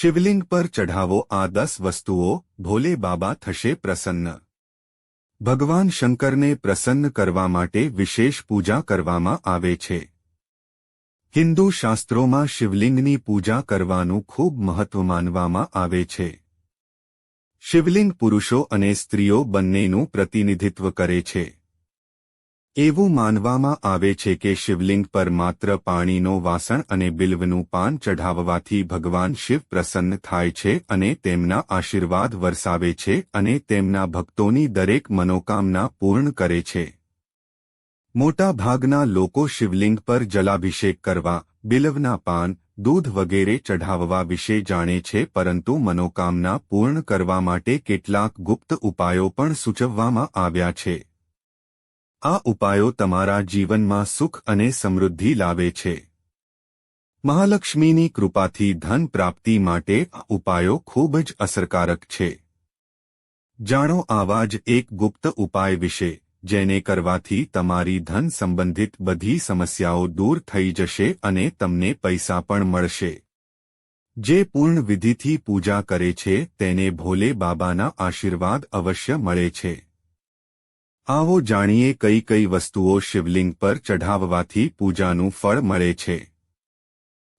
શિવલિંગ પર ચઢાવો આ દસ વસ્તુઓ, ભોલે બાબા થશે પ્રસન્ન. ભગવાન શંકરને પ્રસન્ન કરવા માટે વિશેષ પૂજા કરવામાં આવે છે. હિન્દુ શાસ્ત્રોમાં શિવલિંગની પૂજા કરવાનું ખૂબ મહત્વ માનવામાં આવે છે. શિવલિંગ પુરુષો અને સ્ત્રીઓ બંનેનું પ્રતિનિધિત્વ કરે છે. એવું માનવામાં આવે છે કે શિવલિંગ પર માત્ર પાણીનો વાસણ અને બિલ્વનું પાન ચઢાવવાથી ભગવાન શિવ પ્રસન્ન થાય છે અને તેમના આશીર્વાદ વરસાવે છે અને તેમના ભક્તોની દરેક મનોકામના પૂર્ણ કરે છે. મોટાભાગના લોકો શિવલિંગ પર જલાભિષેક કરવા, બિલવના પાન, દૂધ વગેરે ચઢાવવા વિશે જાણે છે પરંતુ મનોકામના પૂર્ણ કરવા માટે કેટલાક ગુપ્ત ઉપાયો પણ સૂચવવામાં આવ્યા છે. આ ઉપાયો તમારા જીવનમાં સુખ અને સમૃદ્ધિ લાવે છે. મહાલક્ષ્મીની કૃપાથી ધન પ્રાપ્તિ માટે આ ઉપાયો ખૂબ જ અસરકારક છે. જાણો આવા જ એક ગુપ્ત ઉપાય વિશે, જેને કરવાથી તમારી ધન સંબંધિત બધી સમસ્યાઓ દૂર થઈ જશે અને તમને પૈસા પણ મળશે. જે પૂર્ણ વિધિથી પૂજા કરે છે, તેને ભોલે બાબાના આશીર્વાદ અવશ્ય મળે છે. આવો જાણીએ કઈ કઈ વસ્તુઓ શિવલિંગ પર ચઢાવવાથી પૂજાનું ફળ મળે છે.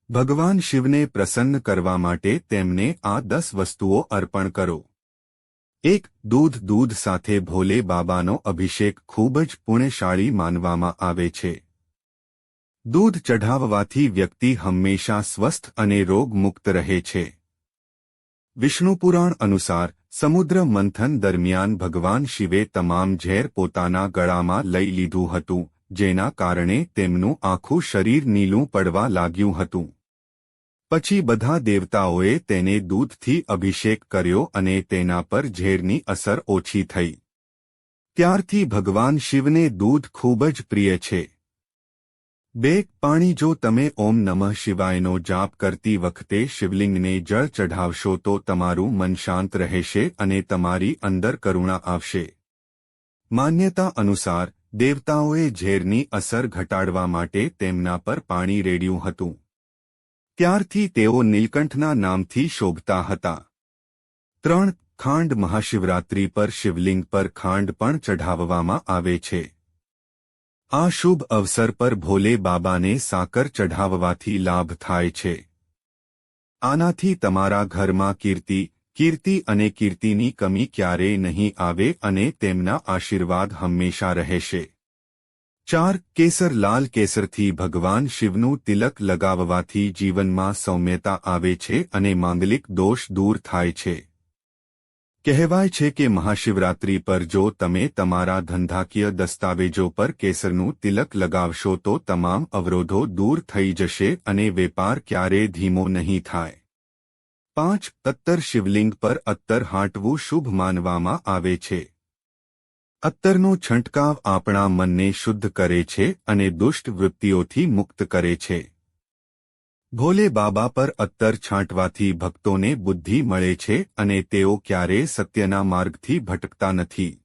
ભગવાન શિવને પ્રસન્ન કરવા માટે તેમને આ દસ વસ્તુઓ અર્પણ કરો. એક, દૂધ દૂધ સાથે ભોલે બાબાનો અભિષેક ખૂબ જ પુણ્યશાળી માનવામાં આવે છે. દૂધ ચઢાવવાથી વ્યક્તિ હંમેશા સ્વસ્થ અને રોગમુક્ત રહે છે. વિષ્ણુપુરાણ અનુસાર, સમુદ્ર મંથન દરમિયાન ભગવાન શિવે તમામ ઝેર પોતાના ગળામાં લઈ લીધું હતું, જેના કારણે તેમનું આખું શરીર નીલું પડવા લાગ્યું હતું. પછી બધા દેવતાઓએ તેને દૂધથી અભિષેક કર્યો અને તેના પર ઝેરની અસર ઓછી થઈ. ત્યારથી ભગવાન શિવને દૂધ ખૂબ જ પ્રિય છે. બે પાણી જો તમે ઓમ નમઃ શિવાયનો જાપ કરતી વખતે શિવલિંગને જળ ચઢાવશો તો તમારું મન શાંત રહેશે અને તમારી અંદર કરુણા આવશે. માન્યતા અનુસાર, દેવતાઓએ ઝેરની અસર ઘટાડવા માટે તેમના પર પાણી રેડ્યું હતું. ત્યારથી તેઓ નીલકંઠના નામથી શોભતા હતા. ત્રણ ખાંડ મહાશિવરાત્રી પર શિવલિંગ પર ખાંડ પણ ચઢાવવામાં આવે છે. આ શુભ અવસર પર ભોલે બાબાને સાકર ચઢાવવાથી લાભ થાય છે. આનાથી તમારા ઘરમાં કીર્તિ કીર્તિ અને કીર્તિની કમી ક્યારેય નહીં આવે અને તેમના આશીર્વાદ હંમેશા રહેશે. ચાર, કેસર લાલ કેસરથી ભગવાન શિવનું તિલક લગાવવાથી જીવનમાં સૌમ્યતા આવે છે અને માંગલિક દોષ દૂર થાય છે. કહેવાય છે કે મહાશિવરાત્રી પર જો તમે તમારા ધંધાકીય દસ્તાવેજો પર કેસરનું તિલક લગાવશો તો તમામ અવરોધો દૂર થઈ જશે અને વેપાર ક્યારે ધીમો નહીં થાય. પાંચ, અત્તર શિવલિંગ પર અત્તર હાંટવું શુભ માનવામાં આવે છે. અત્તરનો છંટકાવ આપણા મનને શુદ્ધ કરે છે અને દુષ્ટ વૃત્તિઓથી મુક્ત કરે છે. ભોલે બાબા પર અત્તર છાંટવાથી ભક્તોને બુદ્ધિ મળે છે અને તેઓ ક્યારેય સત્યના માર્ગથી ભટકતા નથી.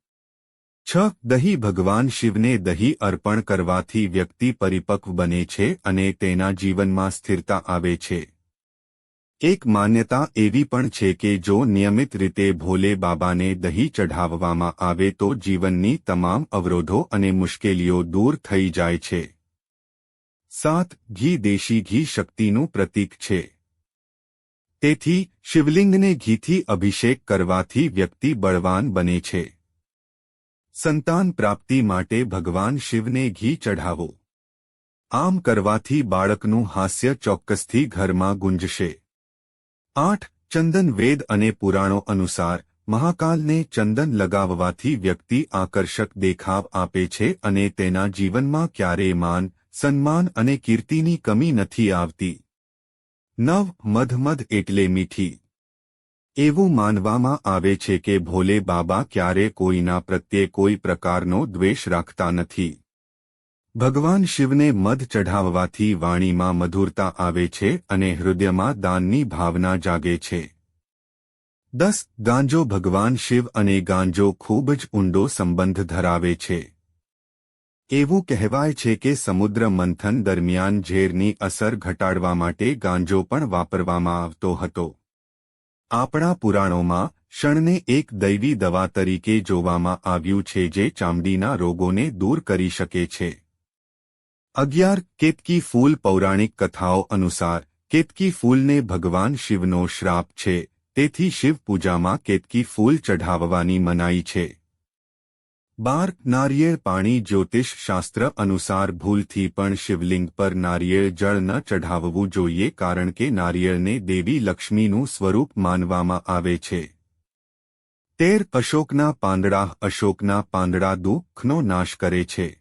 છ, દહીં ભગવાન શિવને દહીં અર્પણ કરવાથી વ્યક્તિ પરિપક્વ બને છે અને તેના જીવનમાં સ્થિરતા આવે છે. એક માન્યતા એવી પણ છે કે જો નિયમિત રીતે ભોલે બાબાને દહીં ચઢાવવામાં આવે તો જીવનની તમામ અવરોધો અને મુશ્કેલીઓ દૂર થઈ જાય છે. સાત ઘી દેશી ઘી શક્તિનું પ્રતીક છે. તેથી શિવલિંગને ઘીથી અભિષેક કરવાથી વ્યક્તિ બળવાન બને છે. સંતાન પ્રાપ્તિ માટે ભગવાન શિવને ઘી ચઢાવો. આમ કરવાથી બાળકનું હાસ્ય ચોક્કસથી ઘરમાં ગુંજશે. આઠ, ચંદન વેદ અને પુરાણો અનુસાર મહાકાલને ચંદન લગાવવાથી વ્યક્તિ આકર્ષક દેખાવ આપે છે અને તેના જીવનમાં ક્યારેય માન સન્માન અને કીર્તિની કમી નથી આવતી. નવ, મધમધ એટલે મીઠી. એવું માનવામાં આવે છે કે ભોલે બાબા ક્યારે કોઈના પ્રત્યે કોઈ પ્રકારનો દ્વેષ રાખતા નથી. ભગવાન શિવને મધ ચઢાવવાથી વાણીમાં મધુરતા આવે છે અને હૃદયમાં દાનની ભાવના જાગે છે. દસ, ગાંજો ભગવાન શિવ અને ગાંજો ખૂબ જ ઊંડો સંબંધ ધરાવે છે. એવું કહેવાય છે કે સમુદ્ર મંથન દરમિયાન ઝેરની અસર ઘટાડવા માટે ગાંજો પણ વાપરવામાં આવતો હતો. આપણા પુરાણોમાં શણને એક દૈવી દવા તરીકે જોવામાં આવ્યું છે જે ચામડીના રોગોને દૂર કરી શકે છે. અગિયાર કેતકી ફૂલ પૌરાણિક કથાઓ અનુસાર, કેતકી ફૂલને ભગવાન શિવનો શ્રાપ છે, તેથી શિવ પૂજામાં કેતકી ફૂલ ચઢાવવાની મનાઈ છે. બાર નારિયેળ પાણી જ્યોતિષ શાસ્ત્ર અનુસાર ભૂલથી પણ શિવલિંગ પર નારિયેળ જળ ન ચઢાવવું જોઈએ કારણ કે નારિયેળને દેવી લક્ષ્મીનું સ્વરૂપ માનવામાં આવે છે. તેર અશોકના પાંદડા અશોકના પાંદડા દુઃખનો નાશ કરે છે.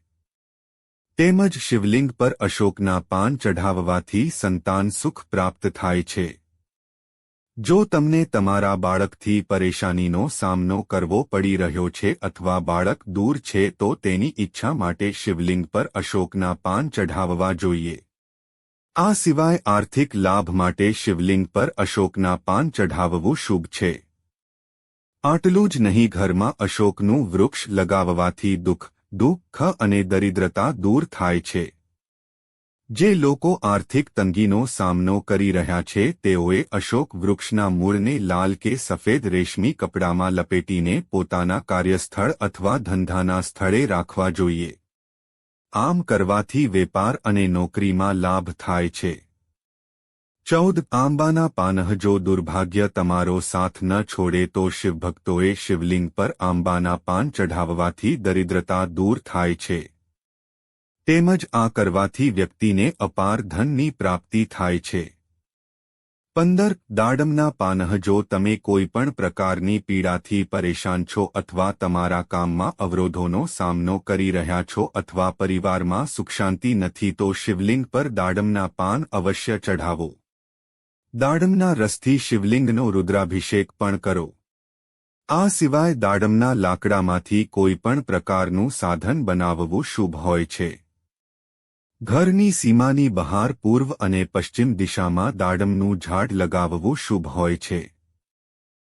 તેમજ શિવલિંગ પર અશોકના પાન ચઢાવવાથી સંતાન સુખ પ્રાપ્ત થાય છે. જો તમને તમારા બાળકથી પરેશાનીનો સામનો કરવો પડી રહ્યો છે અથવા બાળક દૂર છે તો તેની ઈચ્છા માટે શિવલિંગ પર અશોકના પાન ચઢાવવા જોઈએ. આ સિવાય આર્થિક લાભ માટે શિવલિંગ પર અશોકના પાન ચઢાવવું શુભ છે. આટલું જ નહીં, ઘરમાં અશોકનું વૃક્ષ લગાવવાથી દુઃખ દુઃખ અને દરિદ્રતા દૂર થાય છે. જે લોકો આર્થિક તંગીનો સામનો કરી રહ્યા છે, તેઓએ અશોક વૃક્ષના મૂળને લાલ કે સફેદ રેશમી કપડામાં લપેટીને પોતાના કાર્યસ્થળ અથવા ધંધાના સ્થળે રાખવા જોઈએ. આમ કરવાથી વેપાર અને નોકરીમાં લાભ થાય છે. ચૌદ, આંબાના પાનહ જો દુર્ભાગ્ય તમારો સાથ ન છોડે તો શિવભક્તોએ શિવલિંગ પર આંબાના પાન ચઢાવવાથી દરિદ્રતા દૂર થાય છે. તેમજ આ કરવાથી વ્યક્તિને અપાર ધનની પ્રાપ્તિ થાય છે. પંદર, દાડમના પાનહ જો તમે કોઈપણ પ્રકારની પીડાથી પરેશાન છો અથવા તમારા કામમાં અવરોધોનો સામનો કરી રહ્યા છો અથવા પરિવારમાં સુખશાંતિ નથી તો શિવલિંગ પર દાડમના પાન અવશ્ય ચઢાવો. દાડમના રસથી શિવલિંગનો રુદ્રાભિષેક પણ કરો. આ સિવાય દાડમના લાકડામાંથી કોઈ પણ પ્રકારનું સાધન બનાવવું શુભ હોય છે. ઘરની સીમાની બહાર પૂર્વ અને પશ્ચિમ દિશામાં દાડમનું ઝાડ લગાવવું શુભ હોય છે.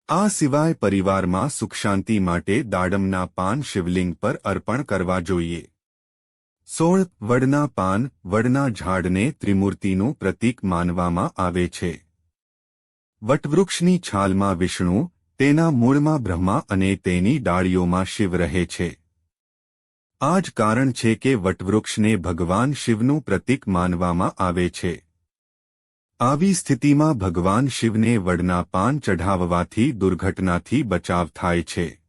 આ સિવાય પરિવારમાં સુખશાંતિ માટે દાડમના પાન શિવલિંગ પર અર્પણ કરવા જોઈએ. સોળ, વડના પાન, વડના ઝાડને ત્રિમૂર્તિનું પ્રતીક માનવામાં આવે છે. વટવૃક્ષની છાલમાં વિષ્ણુ, તેના મૂળમાં બ્રહ્મા અને તેની ડાળીઓમાં શિવ રહે છે. આ જ કારણ છે કે વટવૃક્ષને ભગવાન શિવનું પ્રતીક માનવામાં આવે છે. આવી સ્થિતિમાં ભગવાન શિવને વડના પાન ચઢાવવાથી દુર્ઘટનાથી બચાવ થાય છે.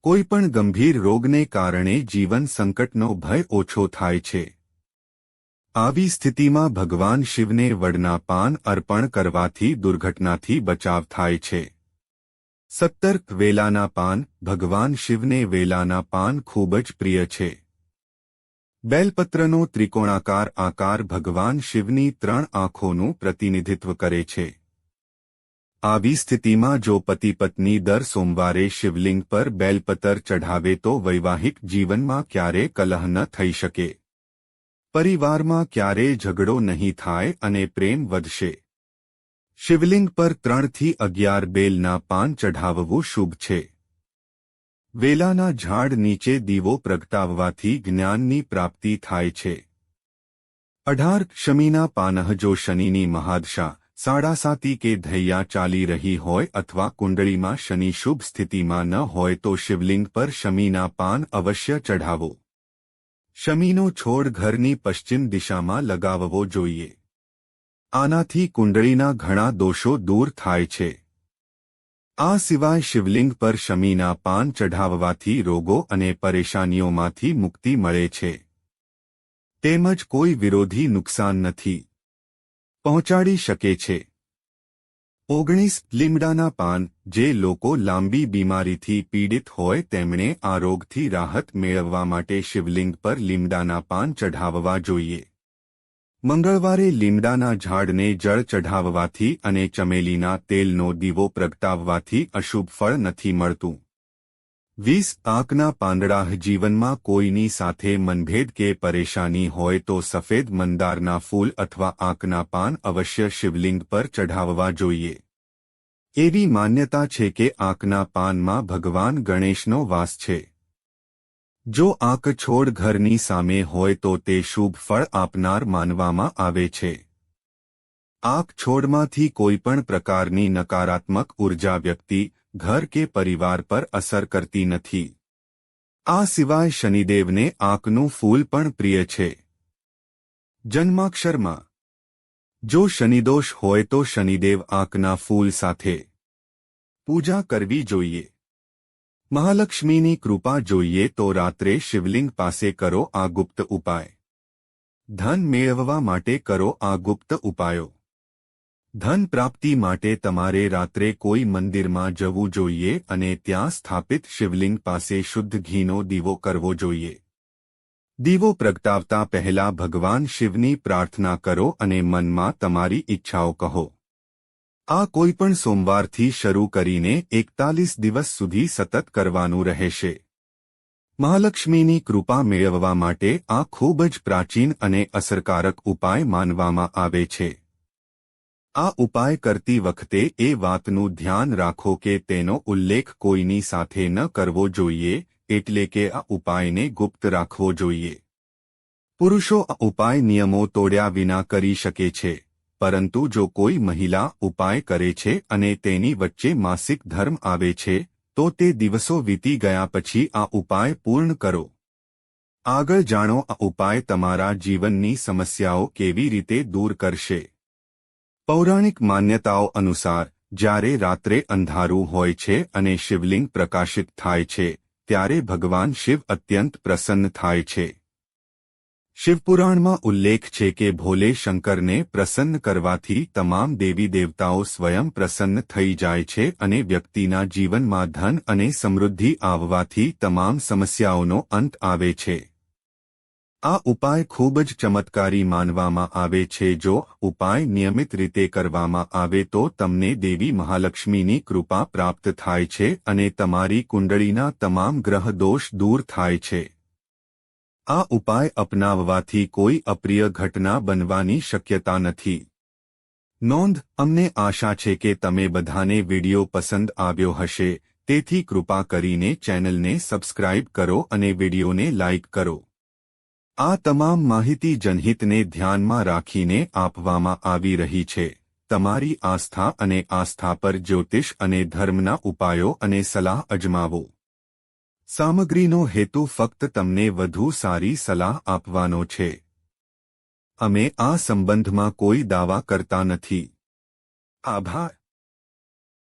કોઈપણ ગંભીર રોગને કારણે જીવન સંકટનો ભય ઓછો થાય છે. આવી સ્થિતિમાં ભગવાન શિવને વડના પાન અર્પણ કરવાથી દુર્ઘટનાથી બચાવ થાય છે. સત્તર વેલાના પાન, ભગવાન શિવને વેલાના પાન ખૂબ જ પ્રિય છે. બેલપત્રનો ત્રિકોણાકાર આકાર ભગવાન શિવની ત્રણ આંખોનું પ્રતિનિધિત્વ કરે છે. આવી સ્થિતિમાં જો પતિ પત્ની દર સોમવારે શિવલિંગ પર બેલપતર ચઢાવે તો વૈવાહિક જીવનમાં ક્યારે કલહ ન થઈ શકે. પરિવારમાં ક્યારે ઝઘડો નહીં થાય અને પ્રેમ વધશે. શિવલિંગ પર ત્રણથી અગિયાર બેલના પાન ચઢાવવું શુભ છે. વેલાના ઝાડ નીચે દીવો પ્રગટાવવાથી જ્ઞાનની પ્રાપ્તિ થાય છે. અઢાર શમીના પાનહ જો શનિની મહાદશા સાડાસાતી કે ધૈયા ચાલી રહી હોય અથવા કુંડળીમાં શનિ શુભ સ્થિતિમાં ન હોય તો શિવલિંગ પર શમીના પાન અવશ્ય ચઢાવો. શમીનો છોડ ઘરની પશ્ચિમ દિશામાં લગાવવો જોઈએ. આનાથી કુંડળીના ઘણા દોષો દૂર થાય છે. આ સિવાય શિવલિંગ પર શમીના પાન ચઢાવવાથી રોગો અને પરેશાનીઓમાંથી મુક્તિ મળે છે. તેમજ કોઈ વિરોધી નુકસાન નથી. પહોંચાડી શકે છે. ઓગણીસ લીમડાના પાન, જે લોકો લાંબી બીમારીથી પીડિત હોય તેમણે આ રોગથી રાહત મેળવવા માટે શિવલિંગ પર લીમડાના પાન ચઢાવવા જોઈએ. મંગળવારે લીમડાના ઝાડને જળ ચઢાવવાથી અને ચમેલીના તેલનો દીવો પ્રગટાવવાથી અશુભ ફળ નથી મળતું. વીસ આંકના પાંદડા જીવનમાં કોઈની સાથે મનભેદ કે પરેશાની હોય તો સફેદ મંદારના ફૂલ અથવા આંકના પાન અવશ્ય શિવલિંગ પર ચઢાવવા જોઈએ. એવી માન્યતા છે કે આંકના પાનમાં ભગવાન ગણેશનો વાસ છે. જો આંક છોડ ઘરની સામે હોય તો તે શુભ ફળ આપનાર માનવામાં આવે છે. આંક છોડમાંથી કોઈપણ પ્રકારની નકારાત્મક ઊર્જા વ્યક્તિ, ઘર કે પરિવાર પર અસર કરતી નથી. આ સિવાય શનિદેવને આંકનું ફૂલ પણ પ્રિય છે. જન્માક્ષરમાં. જો શનિદોષ હોય તો શનિદેવ આંકના ફૂલ સાથે પૂજા કરવી જોઈએ. મહાલક્ષ્મીની કૃપા જોઈએ તો રાત્રે શિવલિંગ પાસે કરો આ ગુપ્ત ઉપાય. ધન મેળવવા માટે કરો આ ગુપ્ત ઉપાયો. ધન પ્રાપ્તિ માટે તમારે રાત્રે કોઈ મંદિરમાં જવું જોઈએ અને ત્યાં સ્થાપિત શિવલિંગ પાસે શુદ્ધ ઘીનો દીવો કરવો જોઈએ. દીવો પ્રગટાવતા પહેલા ભગવાન શિવની પ્રાર્થના કરો અને મનમાં તમારી ઈચ્છાઓ કહો. આ કોઈપણ સોમવારથી શરૂ કરીને એકતાલીસ દિવસ સુધી સતત કરવાનું રહેશે. મહાલક્ષ્મીની કૃપા મેળવવા માટે આ ખૂબ જ પ્રાચીન અને અસરકારક ઉપાય માનવામાં આવે છે. આ ઉપાય કરતી વખતે એ વાતનું ધ્યાન રાખો કે તેનો ઉલ્લેખ કોઈની સાથે ન કરવો જોઈએ, એટલે કે આ ઉપાયને ગુપ્ત રાખવો જોઈએ. પુરુષો આ ઉપાય નિયમો તોડ્યા વિના કરી શકે છે. પરંતુ જો કોઈ મહિલા ઉપાય કરે છે અને તેની વચ્ચે માસિક ધર્મ આવે છે, તો તે દિવસો વીતી ગયા પછી આ ઉપાય પૂર્ણ કરો. આગળ જાણો આ ઉપાય તમારા જીવનની સમસ્યાઓ કેવી રીતે દૂર કરશે. પૌરાણિક માન્યતાઓ અનુસાર, જ્યારે રાત્રે અંધારું હોય છે અને શિવલિંગ પ્રકાશિત થાય છે, ત્યારે ભગવાન શિવ અત્યંત પ્રસન્ન થાય છે. શિવપુરાણમાં ઉલ્લેખ છે કે ભોલે શંકરને પ્રસન્ન કરવાથી તમામ દેવી દેવતાઓ સ્વયં પ્રસન્ન થઈ જાય છે અને વ્યક્તિના જીવનમાં ધન અને સમૃદ્ધિ આવવાથી તમામ સમસ્યાઓનો અંત આવે છે. આ ઉપાય ખૂબ જ ચમત્કારી માનવામાં આવે છે. જો ઉપાય નિયમિત રીતે કરવામાં આવે તો તમને દેવી મહાલક્ષ્મીની કૃપા પ્રાપ્ત થાય છે અને તમારી કુંડળીના તમામ ગ્રહ દોષ દૂર થાય છે. આ ઉપાય અપનાવવાથી કોઈ અપ્રિય ઘટના બનવાની શક્યતા નથી. નોંધ, અમને આશા છે કે તમે બધાને વિડિયો પસંદ આવ્યો હશે, તેથી કૃપા કરીને ચેનલને સબસ્ક્રાઇબ કરો અને વિડિયોને લાઇક કરો. આ તમામ માહિતી જનહિતને ધ્યાનમાં રાખીને આપવામાં આવી રહી છે. તમારી આસ્થા અને આસ્થા પર જ્યોતિષ અને ધર્મના ઉપાયો અને સલાહ અજમાવો. સામગ્રીનો હેતુ ફક્ત તમને વધુ સારી સલાહ આપવાનો છે. અમે આ સંબંધમાં કોઈ દાવા કરતા નથી. આભાર.